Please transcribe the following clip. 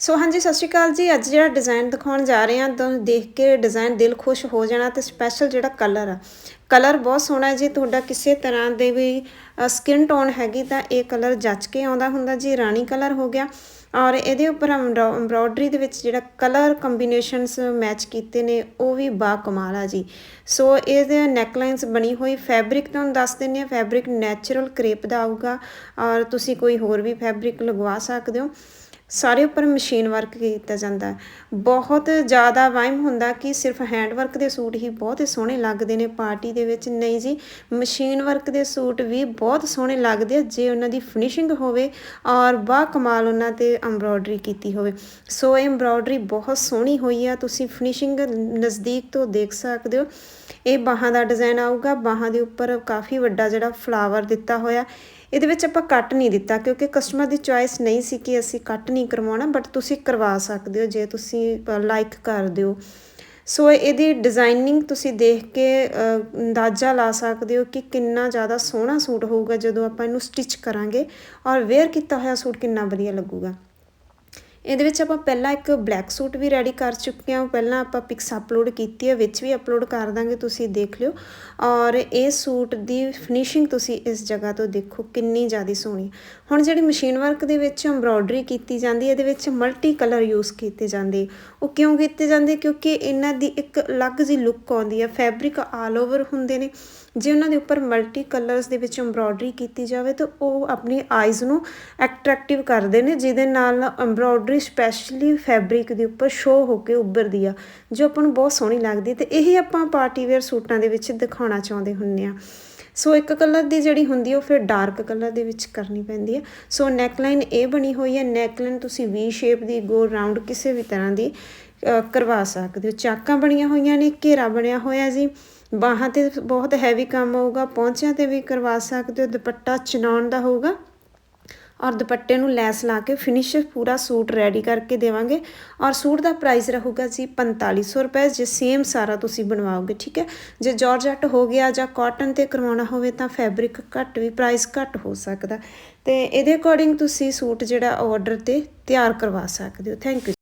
ਸੋ ਹਾਂਜੀ, ਸਤਿ ਸ਼੍ਰੀ ਅਕਾਲ ਜੀ। ਅੱਜ ਜਿਹੜਾ ਡਿਜ਼ਾਈਨ ਦਿਖਾਉਣ ਜਾ ਰਹੇ ਹਾਂ, ਤੁਹਾਨੂੰ ਦੇਖ ਕੇ ਡਿਜ਼ਾਈਨ ਦਿਲ ਖੁਸ਼ ਹੋ ਜਾਣਾ ਤੇ ਸਪੈਸ਼ਲ ਜਿਹੜਾ ਕਲਰ ਆ। ਕਲਰ ਬਹੁਤ ਸੋਹਣਾ ਜੀ। ਤੁਹਾਡਾ ਕਿਸੇ ਤਰ੍ਹਾਂ ਦੇ ਵੀ ਸਕਿਨ ਟੋਨ ਹੈਗੀ ਤਾਂ ਇਹ ਕਲਰ ਜੱਚ ਕੇ ਆਉਂਦਾ ਹੁੰਦਾ ਜੀ। ਰਾਣੀ ਕਲਰ ਹੋ ਗਿਆ। ਔਰ ਇਹਦੇ ਉੱਪਰ ਐਮਬ੍ਰੋਇਡਰੀ ਦੇ ਵਿੱਚ ਜਿਹੜਾ ਕਲਰ ਕੰਬੀਨੇਸ਼ਨਸ ਮੈਚ ਕੀਤੇ ਨੇ, ਉਹ ਵੀ ਬਾ ਕਮਾਲ ਆ ਜੀ। ਸੋ ਇਹਦੇ ਨੈਕਲਾਈਨਸ ਬਣੀ ਹੋਈ ਫੈਬਰਿਕ ਤੁਹਾਨੂੰ ਦੱਸ ਦਿੰਨੇ ਆ ਫੈਬਰਿਕ ਨੈਚੁਰਲ ਕਰੇਪ ਦਾ ਆਊਗਾ। ਔਰ ਤੁਸੀਂ ਕੋਈ ਹੋਰ ਵੀ ਫੈਬਰਿਕ ਲਗਵਾ ਸਕਦੇ ਹੋ। ਸਾਰੇ ਉੱਪਰ ਮਸ਼ੀਨ ਵਰਕ ਕੀਤਾ ਜਾਂਦਾ ਬਹੁਤ ਜ਼ਿਆਦਾ ਵਾਈਮ ਹੁੰਦਾ ਕਿ ਸਿਰਫ ਹੈਂਡ ਵਰਕ ਦੇ ਸੂਟ ਹੀ ਬਹੁਤ ਸੋਹਣੇ ਲੱਗਦੇ ਨੇ। ਪਾਰਟੀ ਦੇ ਵਿੱਚ ਨਹੀਂ ਜੀ, ਮਸ਼ੀਨ ਵਰਕ ਦੇ ਸੂਟ ਵੀ ਬਹੁਤ ਸੋਹਣੇ ਲੱਗਦੇ ਆ, ਜੇ ਉਹਨਾਂ ਦੀ ਫਿਨਿਸ਼ਿੰਗ ਹੋਵੇ ਔਰ ਬਾ ਕਮਾਲ ਉਹਨਾਂ ਤੇ ਐਮਬ੍ਰੋਇਡਰੀ ਕੀਤੀ ਹੋਵੇ। ਸੋ ਇਹ ਐਮਬ੍ਰੋਇਡਰੀ ਬਹੁਤ ਸੋਹਣੀ ਹੋਈ ਆ, ਤੁਸੀਂ ਫਿਨਿਸ਼ਿੰਗ ਨਜ਼ਦੀਕ ਤੋਂ ਦੇਖ ਸਕਦੇ ਹੋ। ਇਹ ਬਾਹਾਂ ਦਾ ਡਿਜ਼ਾਈਨ ਆਊਗਾ, ਬਾਹਾਂ ਦੇ ਉੱਪਰ ਕਾਫੀ ਵੱਡਾ ਜਿਹੜਾ ਫਲਾਵਰ ਦਿੱਤਾ ਹੋਇਆ। ਇਹਦੇ ਵਿੱਚ ਆਪਾਂ ਕੱਟ ਨਹੀਂ ਦਿੱਤਾ ਕਿਉਂਕਿ ਕਸਟਮਰ ਦੀ ਚੁਆਇਸ ਨਹੀਂ ਸੀ ਕਿ ਅਸੀਂ ਕੱਟ ਨਹੀਂ ਕਰਵਾਉਣਾ ਬਟ ਤੁਸੀਂ ਕਰਵਾ ਸਕਦੇ ਹੋ ਜੇ ਤੁਸੀਂ ਲਾਈਕ ਕਰਦੇ ਹੋ ਸੋ ਇਹਦੀ ਡਿਜ਼ਾਈਨਿੰਗ ਤੁਸੀਂ ਦੇਖ ਕੇ ਅੰਦਾਜ਼ਾ ਲਾ ਸਕਦੇ ਹੋ ਕਿ ਕਿੰਨਾ ਜ਼ਿਆਦਾ ਸੋਹਣਾ ਸੂਟ ਹੋਊਗਾ ਜਦੋਂ ਆਪਾਂ ਇਹਨੂੰ ਸਟਿਚ ਕਰਾਂਗੇ ਔਰ ਵੇਅਰ ਕੀਤਾ ਹੋਇਆ ਸੂਟ ਕਿੰਨਾ ਵਧੀਆ ਲੱਗੂਗਾ। ਇਹਦੇ ਵਿੱਚ ਆਪਾਂ ਪਹਿਲਾਂ ਇੱਕ ਬਲੈਕ ਸੂਟ ਵੀ ਰੈਡੀ ਕਰ ਚੁੱਕੇ ਹਾਂ। ਪਹਿਲਾਂ ਆਪਾਂ ਪਿਕਸ ਅਪਲੋਡ ਕੀਤੀ ਹੈ ਵਿੱਚ ਵੀ ਅਪਲੋਡ ਕਰ ਦਾਂਗੇ, ਤੁਸੀਂ ਦੇਖ ਲਿਓ। ਔਰ ਇਹ ਸੂਟ ਦੀ ਫਿਨਿਸ਼ਿੰਗ ਤੁਸੀਂ ਇਸ ਜਗ੍ਹਾ ਤੋਂ ਦੇਖੋ, ਕਿੰਨੀ ਜ਼ਿਆਦਾ ਸੋਹਣੀ ਹੁਣ ਜਿਹੜੀ ਮਸ਼ੀਨ ਵਰਕ ਦੇ ਵਿੱਚ ਐਮਬ੍ਰੋਇਡਰੀ ਕੀਤੀ ਜਾਂਦੀ ਹੈ ਇਹਦੇ ਵਿੱਚ ਮਲਟੀ ਕਲਰ ਯੂਜ਼ ਕੀਤੇ ਜਾਂਦੇ ਉਹ ਕਿਉਂ ਕੀਤੇ ਜਾਂਦੇ ਕਿਉਂਕਿ ਇਹਨਾਂ ਦੀ ਇੱਕ ਅਲੱਗ ਜੀ ਲੁੱਕ ਆਉਂਦੀ ਹੈ ਫੈਬਰਿਕ ਆਲ ਓਵਰ ਹੁੰਦੇ ਨੇ। ਜੇ ਉਹਨਾਂ ਦੇ ਉੱਪਰ ਮਲਟੀ ਕਲਰਸ ਦੇ ਵਿੱਚ ਐਮਬ੍ਰੋਇਡਰੀ ਕੀਤੀ ਜਾਵੇ, ਤਾਂ ਉਹ ਆਪਣੀ ਆਈਜ਼ ਨੂੰ ਅਟਰੈਕਟਿਵ ਕਰਦੇ ਨੇ, ਜਿਹਦੇ ਨਾਲ ਐਮਬ੍ਰੋਇਡਰੀ ਸਪੈਸ਼ਲੀ ਫੈਬਰਿਕ ਦੇ ਉੱਪਰ ਸ਼ੋ ਹੋ ਕੇ ਉੱਭਰਦੀ ਆ, ਜੋ ਆਪਾਂ ਨੂੰ ਬਹੁਤ ਸੋਹਣੀ ਲੱਗਦੀ ਤੇ ਇਹੀ ਆਪਾਂ ਪਾਰਟੀ ਵੇਅਰ ਸੂਟਾਂ ਦੇ ਵਿੱਚ ਦਿਖਾਉਣਾ ਚਾਹੁੰਦੇ ਹੁੰਨੇ ਆ। ਸੋ ਇੱਕ ਕਲਰ ਦੀ ਜਿਹੜੀ ਹੁੰਦੀ ਉਹ ਫਿਰ ਡਾਰਕ ਕਲਰ ਦੇ ਵਿੱਚ ਕਰਨੀ ਪੈਂਦੀ ਹੈ ਸੋ ਨੈਕਲਾਈਨ ਇਹ ਬਣੀ ਹੋਈ ਹੈ ਨੈਕਲਾਈਨ ਤੁਸੀਂ ਵੀ ਸ਼ੇਪ ਦੀ ਗੋਲ ਰਾਉਂਡ ਕਿਸੇ ਵੀ ਤਰ੍ਹਾਂ ਦੀ ਕਰਵਾ ਸਕਦੇ ਹੋ। ਚਾਕਾਂ ਬਣੀਆਂ ਹੋਈਆਂ ਨੇ, ਘੇਰਾ ਬਣਿਆ ਹੋਇਆ ਜੀ। ਬਾਹਾਂ ਤੇ ਬਹੁਤ ਹੈਵੀ ਕੰਮ ਹੋਊਗਾ ਪਹੁੰਚਿਆਂ ਤੇ ਵੀ ਕਰਵਾ ਸਕਦੇ ਹੋ, ਦੁਪੱਟਾ ਚਨਾਉਣ ਦਾ ਹੋਊਗਾ। ਔਰ ਦੁਪੱਟੇ ਨੂੰ ਲੈਸ ਲਾ ਕੇ ਫਿਨਿਸ਼ ਪੂਰਾ ਸੂਟ ਰੈਡੀ ਕਰਕੇ ਦੇਵਾਂਗੇ। ਔਰ ਸੂਟ ਦਾ ਪ੍ਰਾਈਸ ਰਹੂਗਾ ਜੀ 4500 ਰੁਪਏ, ਜੇ ਸੇਮ ਸਾਰਾ ਤੁਸੀਂ ਬਣਵਾਓਗੇ, ਠੀਕ ਹੈ? ਜੇ ਜਾਰਜਟ ਹੋ ਗਿਆ ਜਾਂ ਕਾਟਨ ਤੇ ਕਰਵਾਉਣਾ ਹੋਵੇ ਤਾਂ ਫੈਬਰਿਕ ਘੱਟ ਵੀ ਪ੍ਰਾਈਸ ਘੱਟ ਹੋ ਸਕਦਾ। ਤੇ ਇਹਦੇ ਅਕੋਰਡਿੰਗ ਤੁਸੀਂ ਸੂਟ ਜਿਹੜਾ ਆਰਡਰ ਤੇ ਤਿਆਰ ਕਰਵਾ ਸਕਦੇ ਹੋ। Thank you